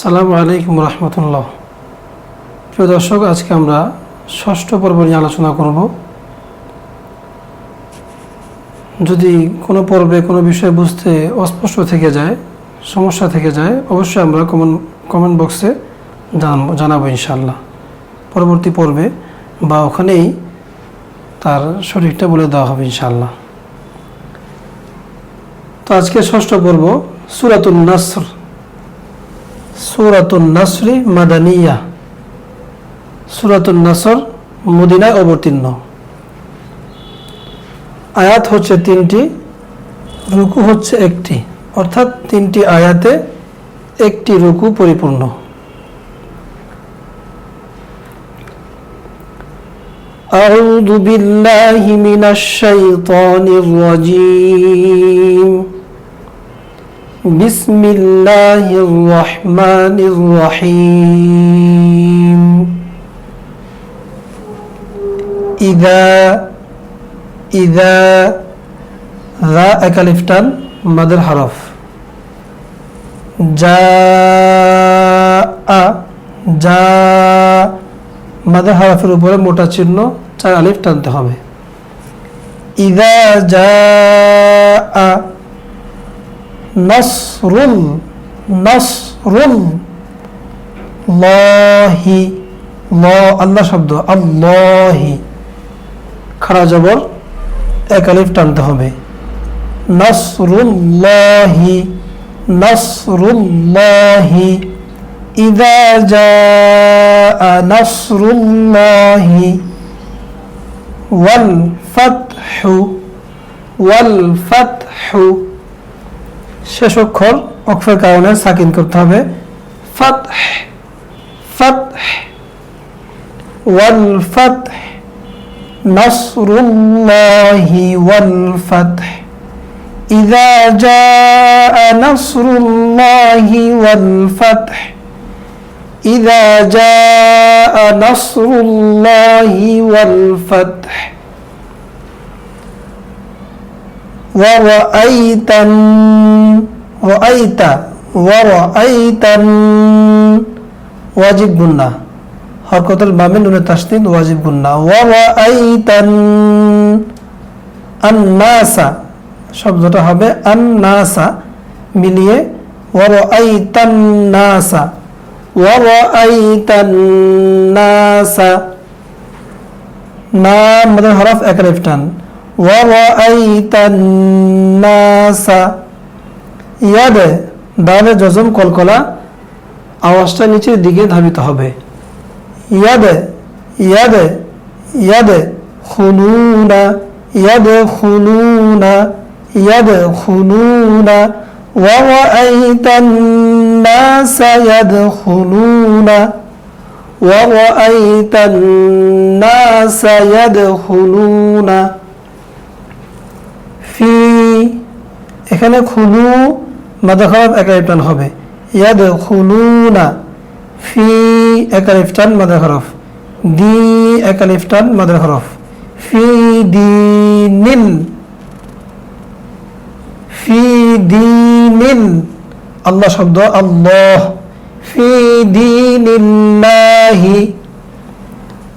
সালামু আলাইকুম রহমতুল্লাহ। প্রিয় দর্শক, আজকে আমরা ষষ্ঠ পর্ব নিয়ে আলোচনা করব। যদি কোনো পর্বে কোনো বিষয় বুঝতে অস্পষ্ট থেকে যায়, সমস্যা থেকে যায়, অবশ্যই আমরা কমেন্ট কমেন্ট বক্সে জানাব জানাব ইনশাল্লাহ পরবর্তী পর্বে বা ওখানেই তার শরীরটা বলে দেওয়া হবে ইনশাল্লাহ তো আজকে ষষ্ঠ পর্ব সুরাতুল নাসর। সুরাতুন নাসরি মাদানিয়া সুরাতুন নাসর মদিনায় অবতীর্ণ আয়াত হচ্ছে তিনটি রুকু হচ্ছে একটি অর্থাৎ তিনটি আয়াতে একটি রুকু পরিপূর্ণ أعوذ بالله من الشيطان الرجيم بسم الله الرحمن الرحيم إذا إذا ذا أكلفتان مد الحرف جاء جاء মাদের হারফের উপরে মোটা চিহ্ন চার আলিফ টানতে হবে ইদা যা নসরুল নসরুল লহি, ল, আল্লাহ শব্দ। আল্লাহি। খারা জবর, এক আলিফ টানতে হবে। নসরুল্লাহি নসরুল্লাহি ইদা জা নসরুল্লাহি ওয়াল ফাতহু ওয়াল ফাতহু। শেষ অক্ষর অক্ষরের কারণে সাকিন করতে হবে ফাতহ ফাতহ والفتح نصر الله والفتح إذا جاء نصر الله والفتح إذا جاء نصر الله والفتح ورأيت রআইতা, ওয়া রআইতান, ওয়াজিব গুন্না। হরকতুল মামে নুনের তাসদিদ ওয়াজিব গুন্না। ওয়া রআইতান, আন্নাসা, শব্দটা হবে আন্নাসা, মিলিয়ে ওয়া রআইতান নাসা। ওয়া রআইতান নাসা। না আমাদের হরফ এক রেফটান ওয়া রআইতান নাসা। ইয়াদে দালে জজম কলকলা আওয়াজটা নিচের দিকে ধাবিত হবে ইয়াদে ইয়াদে ইয়াদে খুলুনা ইয়াদে খুলুনা ইয়াদে খুলুনা ورأيت الناس يدخلون ورأيت الناس يدخلون في এখানে খুলু মাদাখাব একালিফটান হবে ইয়াদ খুলুনা ফি একালিফটান মাদার হরফ দি একালিফটান মাদার হরফ ফি দিনিল ফি দিনিল আল্লাহ শব্দ আল্লাহ ফি দিনিল্লাহি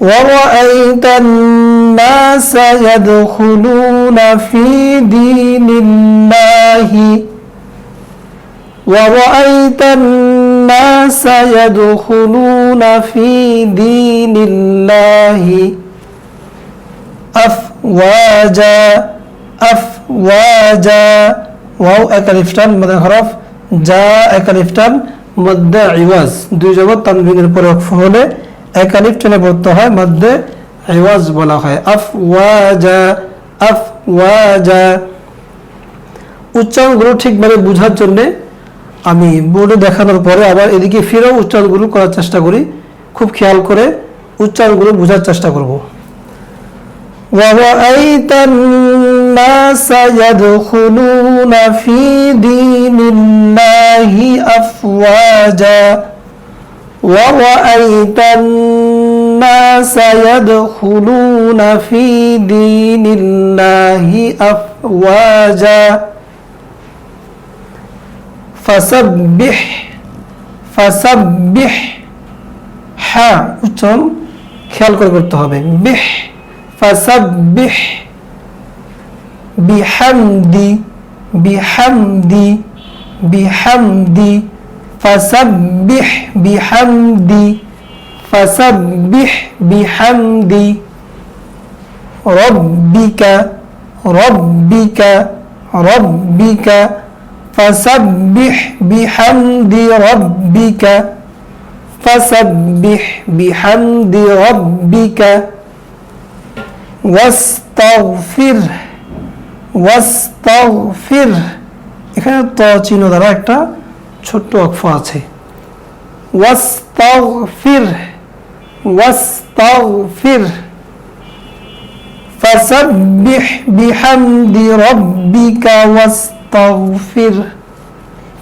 ورأيت الناس يدخلون في دين الله ورأيت الناس يدخلون في دين الله أفواجا أفواجا ওয়াও একালিফটান মধ্যে হরফ যা একালিফটান মধ্যে ইওয়াজ দুই জগৎ তানবিনের পরে অক্ষ হলে একালিফ টেনে পড়তে হয় মধ্যে ইওয়াজ বলা হয় আফ ওয়াজা আফ ওয়াজা উচ্চারণগুলো ঠিকভাবে বোঝার জন্য আমি বোর্ডে দেখানোর পরে আবার এদিকে ফিরেও উচ্চারণগুলো করার চেষ্টা করি খুব খেয়াল করে উচ্চারণগুলো বোঝার চেষ্টা করব ورأيت الناس يدخلون في دين الله أفواجا ورأيت الناس يدخلون في دين الله أفواجا فسبح ফাসাব্বিহ হ্যাঁ উচ্চারণ খেয়াল করে করতে হবে বিহ ফাসাব্বিহ বিহামদি বিহামদি বিহামদি ফাসাব্বিহ বিহামদি ফাসাব্বিহ বিহামদি রব্বিকা রব্বিকা রব্বিকা ফাসাব্বিহ বিহামদি রব্বিকা فسبح بحمد ربك واستغفره ওয়াস্তাগফির এখানে ত চিহ্ন দ্বারা একটা ছোট্ট অক্ষ আছে ওয়াস্তাগফির ওয়াস্তাগফির فسبح بحمد ربك واستغفر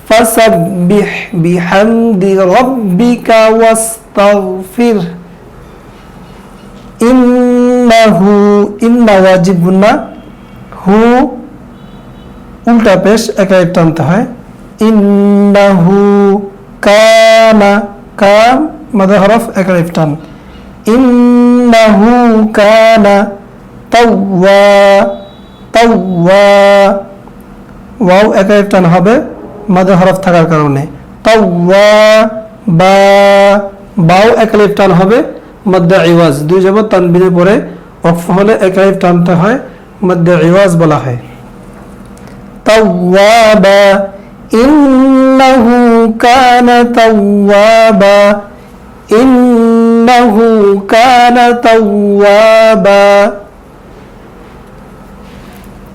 فسبح بحمد ربك واستغفر إنه إن واجبنا হু উল্টা পেশ একা এক টানতে হয় ইন্নাহু কানা কাম মাদা হরফ একা এক টান ইন্নাহু কানা তাওয়া তাওয়া ওয়াও একা এক টান হবে মাদা হরফ থাকার কারণে। তাওয়া বা, বাও একালিফ টান হবে মধ্যে ইওয়াজ। দুই জবর তানবিনে পরে অক্ফ হলে একালিফ টানতে হয় মধ্যে ইওয়াজ বলা হয়। তাওয়াবা ইন্নাহু কানা তাওয়াবা ইন্নাহু কানা তাওয়াবা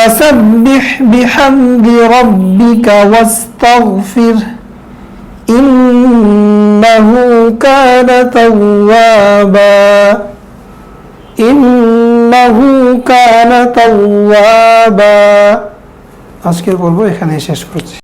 فسبح بحمد ربك واستغفره إنه كان توابا ইন্নাহু কানা তাওয়াবা আজকের পর্ব এখানে শেষ করছি